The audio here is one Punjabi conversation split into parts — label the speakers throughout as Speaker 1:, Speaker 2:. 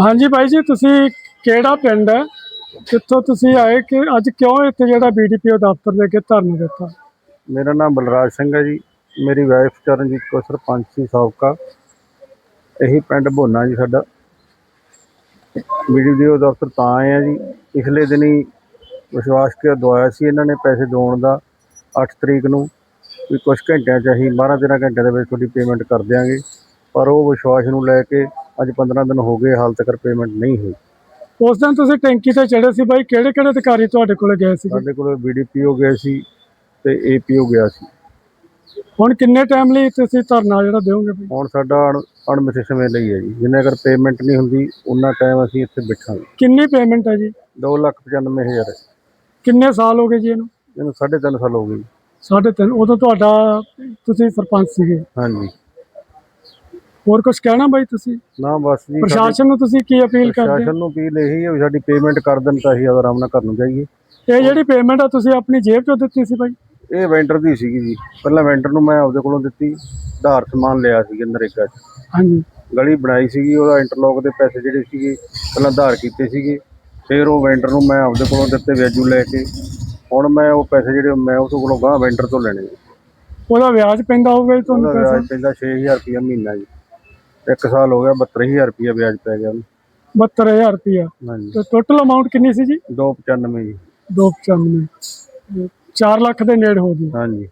Speaker 1: ਹਾਂਜੀ ਭਾਈ ਜੀ, ਤੁਸੀਂ ਕਿਹੜਾ ਪਿੰਡ ਹੈ? ਕਿੱਥੋਂ ਤੁਸੀਂ ਆਏ ਕਿ ਅੱਜ ਕਿਉਂ ਇੱਥੇ ਜਿਹੜਾ ਬੀਡੀਪੀਓ ਦਫ਼ਤਰ ਦੇ ਅੱਗੇ ਧਰਨਾ ਦਿੱਤਾ?
Speaker 2: ਮੇਰਾ ਨਾਮ ਬਲਰਾਜ ਸਿੰਘ ਹੈ ਜੀ। ਮੇਰੀ ਵਾਈਫ ਚਰਨਜੀਤ ਕੌਰ, ਸਰਪੰਚ ਸੀ ਸਾਬਕਾ। ਇਹੀ ਪਿੰਡ ਭੋਨਾ ਜੀ ਸਾਡਾ। ਵੀਡੀਓ ਦਫ਼ਤਰ ਤਾਂ ਆਏ ਆ ਜੀ। ਪਿਛਲੇ ਦਿਨੀ ਵਿਸ਼ਵਾਸ ਕੇ ਦਵਾਇਆ ਸੀ ਇਹਨਾਂ ਨੇ ਪੈਸੇ ਦੇਣ ਦਾ 8 ਤਰੀਕ ਨੂੰ। ਵੀ ਕੁਝ ਘੰਟਿਆਂ ਚ ਅਸੀਂ 12 13 ਘੰਟਿਆਂ ਦੇ ਵਿੱਚ ਤੁਹਾਡੀ ਪੇਮੈਂਟ ਕਰ ਦਿਆਂਗੇ। ਪਰ ਉਹ ਵਿਸ਼ਵਾਸ ਨੂੰ ਲੈ ਕੇ ਅੱਜ 15 ਦਿਨ ਹੋ ਗਏ ਹਾਲ ਤੱਕ ਪੇਮੈਂਟ ਨਹੀਂ ਹੋਈ।
Speaker 1: ਉਸ ਦਿਨ ਤੁਸੀਂ ਟੈਂਕੀ ਤੇ ਚੜੇ ਸੀ ਭਾਈ ਕਿਹੜੇ ਕਿਹੜੇ ਅਧਿਕਾਰੀ ਤੁਹਾਡੇ ਕੋਲ ਗਏ ਸੀ
Speaker 2: ਸਾਡੇ ਕੋਲ ਬੀਡੀਪੀਓ ਗਏ ਸੀ ਤੇ ਏਪੀਓ ਗਿਆ ਸੀ।
Speaker 1: ਹੁਣ ਕਿੰਨੇ ਟਾਈਮ ਲਈ ਤੁਸੀਂ ਧਰਨਾ ਜਿਹੜਾ ਦਿਓਗੇ ਭਾਈ
Speaker 2: ਹੁਣ ਸਾਡਾ ਅਣ- ਅਣਮਿੱਥੇ ਸਮੇਂ ਲਈ ਹੈ ਜੀ। ਜਿੰਨੇ ਅਗਰ ਪੇਮੈਂਟ ਨਹੀਂ ਹੁੰਦੀ ਉਹਨਾਂ ਟਾਈਮ ਅਸੀਂ ਇੱਥੇ ਬੈਠਾਂਗੇ।
Speaker 1: ਕਿੰਨੀ ਪੇਮੈਂਟ ਹੈ ਜੀ?
Speaker 2: 295000
Speaker 1: ਕਿੰਨੇ ਸਾਲ ਹੋ ਗਏ ਜੀ ਇਹਨੂੰ?
Speaker 2: ਇਹਨੂੰ 3.5 ਸਾਲ ਹੋ ਗਏ ਜੀ।
Speaker 1: ਸਾਢੇ ਤਿੰਨ ਉਦੋਂ ਤੁਹਾਡਾ ਤੁਸੀਂ ਸਰਪੰਚ ਸੀਗੇ।
Speaker 2: ਹਾਂਜੀ।
Speaker 1: ਹੋਰ ਕੁਝ ਕਹਿਣਾ ਬਾਈ ਤੁਸੀਂ?
Speaker 2: ਨਾ ਬਸ ਜੀ
Speaker 1: ਪ੍ਰਸ਼ਾਸਨ ਨੂੰ ਤੁਸੀਂ ਕੀ ਅਪੀਲ ਕਰਦੇ?
Speaker 2: ਪ੍ਰਸ਼ਾਸਨ ਨੂੰ ਅਪੀਲ ਇਹੀ ਹੈ ਵੀ ਸਾਡੀ ਪੇਮੈਂਟ ਕਰ ਦੇਣ ਤਾਂ ਅਸੀਂ ਆਰਾਮ ਨਾਲ ਘਰ ਨੂੰ ਜਾਈਏ।
Speaker 1: ਇਹ ਜਿਹੜੀ ਪੇਮੈਂਟ ਆ ਤੁਸੀਂ ਆਪਣੀ ਜੇਬ ਚੋਂ ਦਿੱਤੀ ਸੀ ਭਾਈ
Speaker 2: ਇਹ ਵੈਂਡਰ ਦੀ ਸੀਗੀ ਜੀ। ਪਹਿਲਾਂ ਵੈਂਡਰ ਨੂੰ ਮੈਂ ਆਪਦੇ ਕੋਲੋਂ ਦਿੱਤੀ ਆਧਾਰ ਸਮਾਨ ਲਿਆ ਸੀ ਨਰੇਗਾ 'ਚ
Speaker 1: ਹਾਂਜੀ।
Speaker 2: ਗਲੀ ਬਣਾਈ ਸੀਗੀ ਉਹਦਾ ਇੰਟਰਲੋਕ ਦੇ ਪੈਸੇ ਜਿਹੜੇ ਸੀਗੇ ਪਹਿਲਾਂ ਆਧਾਰ ਕੀਤੇ ਸੀਗੇ। ਫਿਰ ਉਹ ਵੈਂਡਰ ਨੂੰ ਮੈਂ ਆਪਦੇ ਕੋਲੋਂ ਦਿੱਤੇ ਵਿਆਜੂ ਲੈ ਕੇ। ਹੁਣ ਮੈਂ ਉਹ ਪੈਸੇ ਜਿਹੜੇ ਮੈਂ ਉਸ ਕੋਲੋਂ ਗਾਂ ਵੈਂਡਰ ਤੋਂ ਲੈਣੇ।
Speaker 1: ਉਹਦਾ ਵਿਆਜ ਪੈਂਦਾ ਹੋਊਗਾ ਜੀ ਤੁਹਾਨੂੰ ਪੈਸਾ
Speaker 2: ਵਿਆਜ ਪੈਂਦਾ 6000 ਰੁਪਇਆ ਮਹੀਨਾ ਜੀ। ਇੱਕ ਸਾਲ ਹੋ ਗਿਆ 72000 ਰੁਪਇਆ ਵਿਆਜ ਪੈ ਗਿਆ ਉਹਨੂੰ।
Speaker 1: 72000 ਰੁਪਇਆ
Speaker 2: ਹਾਂਜੀ।
Speaker 1: ਤੇ ਟੋਟਲ ਅਮਾਉਂਟ ਕਿੰਨੀ ਸੀ ਜੀ?
Speaker 2: 295 ਜੀ।
Speaker 1: 295 4 ਲੱਖ ਦੇ ਨੇੜੇ ਹੋ ਗਈ।
Speaker 2: ਹਾਂਜੀ।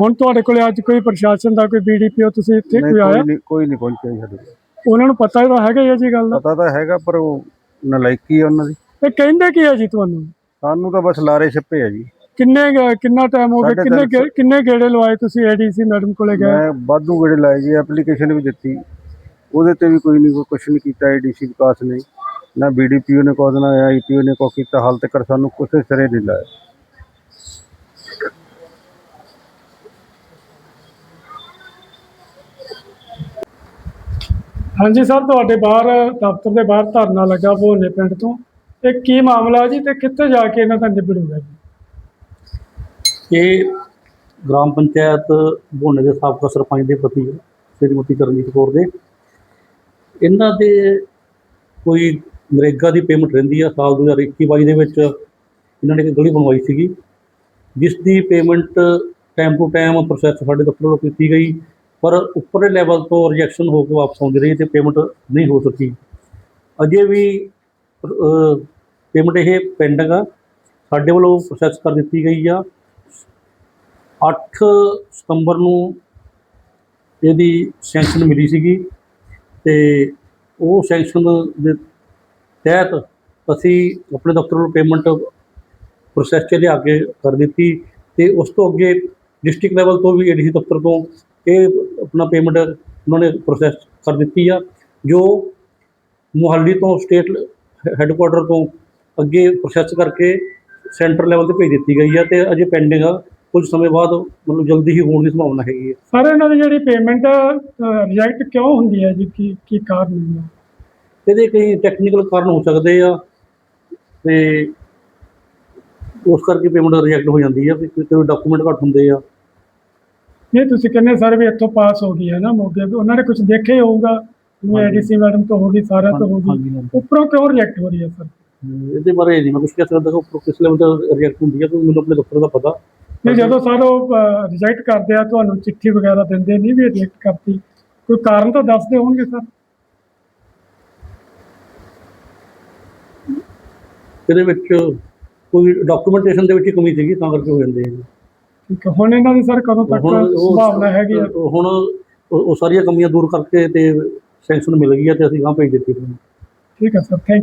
Speaker 1: ਹੁਣ ਤੁਹਾਡੇ ਕੋਲੇ ਅੱਜ ਕੋਈ ਪ੍ਰਸ਼ਾਸਨ ਦਾ ਕੋਈ ਬੀਡੀਪੀਓ ਤੁਸੀਂ ਇੱਥੇ
Speaker 2: ਨਹੀਂ
Speaker 1: ਕੋਈ ਆਇਆ?
Speaker 2: ਨਹੀਂ ਕੋਈ ਨਹੀਂ ਪਹੁੰਚਿਆ ਜੀ ਸਾਡੇ ਕੋਲ।
Speaker 1: ਉਹਨਾਂ ਨੂੰ ਪਤਾ ਤਾਂ ਹੈਗਾ ਹੀ ਹੈ ਜੀ ਗੱਲ ਦਾ।
Speaker 2: ਪਤਾ ਤਾਂ ਹੈਗਾ ਪਰ ਉਹ ਨਲਾਇਕੀ ਆ ਉਹਨਾਂ ਦੀ।
Speaker 1: ਇਹ ਕਹਿੰਦੇ ਕੀ ਹੈ ਜੀ ਤੁਹਾਨੂੰ?
Speaker 2: ਸਾਨੂੰ ਤਾਂ ਬਸ ਲਾਰੇ ਛੱਪੇ ਆ ਜੀ।
Speaker 1: ਕਿੰਨੇ ਗ- ਕਿੰਨਾ ਟਾਈਮ ਹੋ ਗਿਆ?
Speaker 2: ਸਾਢੇ
Speaker 1: ਕਿੰਨੇ ਗੇ- ਕਿੰਨੇ ਗੇੜੇ ਲਵਾਏ ਤੁਸੀਂ ਏਡੀਸੀ ਮੈਡਮ ਕੋਲੇ ਗਏ?
Speaker 2: ਮੈਂ ਵਾਧੂ ਗੇੜੇ ਲਾਏ ਜੀ ਐਪਲੀਕੇਸ਼ਨ ਵੀ ਦਿੱਤੀ। ਉਹਦੇ ਤੇ ਵੀ ਕੋਈ ਨਹੀਂ ਕੁਛ ਨਹੀਂ ਕੀਤਾ ਏਡੀਸੀ ਵਿਕਾਸ ਨੇ। ਨਾ ਬੀਡੀਪੀਓ ਨੇ ਕੁਛ ਨਾ ਆਈਪੀਓ ਨੇ ਕੁਛ ਕੀਤਾ ਹਾਲ ਤੱਕ ਸਾਨੂੰ ਕੁਛ ਸਿਰੇ ਨਹੀਂ ਲਾਇਆ।
Speaker 1: ਹਾਂਜੀ ਸਰ ਤੁਹਾਡੇ ਬਾਹਰ ਦਫ਼ਤਰ ਦੇ ਬਾਹਰ ਧਰਨਾ ਲੱਗਾ ਭੋਨੇ ਪਿੰਡ ਤੋਂ। ਇਹ ਕੀ ਮਾਮਲਾ ਜੀ ਤੇ ਕਿੱਥੇ ਜਾ ਕੇ ਇਹਨਾਂ ਦਾ ਨਿਬੜੂਗਾ ਜੀ?
Speaker 3: ਇਹ ਗ੍ਰਾਮ ਪੰਚਾਇਤ ਭੋਨੇ ਦੇ ਸਾਬਕਾ ਸਰਪੰਚ ਦੇ ਪਤੀ ਹੈ, ਸ਼੍ਰੀਮਤੀ ਕਰਨਜੀਤ ਕੌਰ ਦੇ। ਇਹਨਾਂ ਦੇ ਕੋਈ ਨਰੇਗਾ ਦੀ ਪੇਮੈਂਟ ਰਹਿੰਦੀ ਆ ਸਾਲ 2021-22 ਦੇ ਵਿੱਚ। ਇਹਨਾਂ ਨੇ ਇੱਕ ਗਲੀ ਬਣਵਾਈ ਸੀਗੀ, ਜਿਸ ਦੀ payment time to time process ਸਾਡੇ ਦਫ਼ਤਰ ਵੱਲੋਂ ਕੀਤੀ ਗਈ, ਪਰ ਉੱਪਰਲੇ ਲੈਵਲ ਤੋਂ ਰਿਜੈਕਸ਼ਨ ਹੋ ਕੇ ਵਾਪਸ ਆਉਂਦੀ ਰਹੀ ਤੇ ਪੇਮੈਂਟ ਨਹੀਂ ਹੋ ਸਕੀ। ਅਜੇ ਵੀ ਪੇਮੈਂਟ ਇਹ ਪੈਂਡਿੰਗ ਆ। ਸਾਡੇ ਵੱਲੋਂ ਪ੍ਰੋਸੈਸ ਕਰ ਦਿੱਤੀ ਗਈ ਆ। 8 ਸਤੰਬਰ ਨੂੰ ਇਹਦੀ ਸੈਂਕਸ਼ਨ ਮਿਲੀ ਸੀਗੀ। ਤੇ ਉਹ ਸੈਂਕਸ਼ਨ ਦੇ ਤਹਿਤ ਅਸੀਂ ਆਪਣੇ ਦਫ਼ਤਰ ਵੱਲੋਂ ਪੇਮੈਂਟ ਪ੍ਰੋਸੈਸ 'ਚ ਲਿਆ ਕੇ ਕਰ ਦਿੱਤੀ ਤੇ ਉਸ ਤੋਂ ਅੱਗੇ ਡਿਸਟ੍ਰਿਕਟ ਲੈਵਲ ਤੋਂ ਵੀ ਏਡੀਸੀ ਦਫ਼ਤਰ ਤੋਂ ਇਹ ਆਪਣਾ ਪੇਮੈਂਟ ਉਹਨਾਂ ਨੇ ਪ੍ਰੋਸੈਸ ਕਰ ਦਿੱਤੀ ਆ, ਜੋ ਮੁਹੱਲੀ ਤੋਂ ਸਟੇਟ ਹੈੱਡਕੁਆਟਰ ਤੋਂ ਅੱਗੇ ਪ੍ਰੋਸੈਸ ਕਰਕੇ ਸੈਂਟਰ ਲੈਵਲ ਤੇ ਭੇਜ ਦਿੱਤੀ ਗਈ ਆ ਤੇ ਅਜੇ ਪੈਂਡਿੰਗ ਆ। ਕੁਝ ਸਮੇਂ ਬਾਅਦ ਮਤਲਬ ਜਲਦੀ ਹੀ ਹੋਣ ਦੀ ਸੰਭਾਵਨਾ ਹੈਗੀ ਹੈ।
Speaker 1: ਸਰ ਇਹਨਾਂ ਦੀ ਜਿਹੜੀ ਪੇਮੈਂਟ ਰਿਜੈਕਟ ਕਿਉਂ ਹੁੰਦੀ ਹੈ ਜੀ? ਕੀ ਕੀ ਕਾਰਨ ਹੈ?
Speaker 3: ਇਹਦੇ ਕਈ ਟੈਕਨੀਕਲ ਕਾਰਨ ਹੋ ਸਕਦੇ ਆ ਤੇ ਉਸ ਕਰਕੇ ਪੇਮੈਂਟ ਰਿਜੈਕਟ ਹੋ ਜਾਂਦੀ ਆ ਵੀ ਕੋਈ ਡਾਕੂਮੈਂਟ ਘੱਟ ਹੁੰਦੇ ਆ।
Speaker 1: ਇਹ ਤੁਸੀਂ ਕਹਿੰਦੇ ਸਰ ਵੀ ਇੱਥੋਂ ਪਾਸ ਹੋ ਗਈ ਹੈ ਨਾ ਮੋਗੇ। ਉਹਨਾਂ ਨੇ ਕੁਝ ਦੇਖਿਆ ਹੀ ਹੋਊਗਾ ਜਿਵੇਂ। ਏਡੀਸੀ ਮੈਡਮ ਤੋਂ ਹੋ ਗਈ ਸਾਰਿਆਂ ਤੋਂ ਹੋ
Speaker 3: ਹਾਂਜੀ
Speaker 1: ਉੱਪਰੋਂ ਕਿਉਂ ਰਿਜੈਕਟ ਹੋ ਰਹੀ ਹੈ ਸਰ
Speaker 3: ਇਹਦੇ ਬਾਰੇ ਨਹੀਂ ਮੈਂ ਕੁਝ ਕਹਿ ਸਕਦਾ ਕਿ ਉੱਪਰੋਂ ਕਿਸ ਲੈਵਲ ਤੇ ਰਿਜੈਕਟ ਹੁੰਦੀ ਆ ਕਿਉਂਕਿ ਮੈਨੂੰ ਆਪਣੇ ਦਫ਼ਤਰ ਦਾ ਪਤਾ।
Speaker 1: ਨਹੀਂ ਜਦੋਂ ਸਰ ਉਹ ਰਿਜੈਕਟ ਕਰਦੇ ਆ ਤੁਹਾਨੂੰ ਚਿੱਠੀ ਵਗੈਰਾ ਦਿੰਦੇ ਨਹੀਂ ਵੀ ਰਿਜੈਕਟ ਕਰਤੀ। ਕੋਈ ਕਾਰਨ ਤਾਂ ਦੱਸਦੇ ਹੋਣਗੇ ਸਰ?
Speaker 3: ਇਹਦੇ ਵਿੱਚ ਕੋਈ ਡਾਕੂਮੈਂਟੇਸ਼ਨ ਦੇ ਵਿੱਚ ਹੀ ਕਮੀ ਸੀਗੀ ਤਾਂ ਕਰਕੇ ਹੋ ਜਾਂਦੇ ਆ।
Speaker 1: ਠੀਕ ਹੈ ਹੁਣ ਇਹਨਾਂ ਦੀ ਸਰ ਕਦੋਂ ਤੱਕ
Speaker 3: ਹੁਣ ਉਹ
Speaker 1: ਸੰਭਾਵਨਾ ਹੈਗੀ ਹੈ
Speaker 3: ਹੁਣ ਉਹ ਉਹ ਸਾਰੀਆਂ ਕਮੀਆਂ ਦੂਰ ਕਰਕੇ ਤੇ ਸੈਂਕਸ਼ਨ ਮਿਲ ਗਈ ਆ ਤੇ ਅਸੀਂ ਗਾਂ ਭੇਜ ਦਿੱਤੀ।
Speaker 1: ਠੀਕ ਹੈ ਸਰ ਥੈਂਕ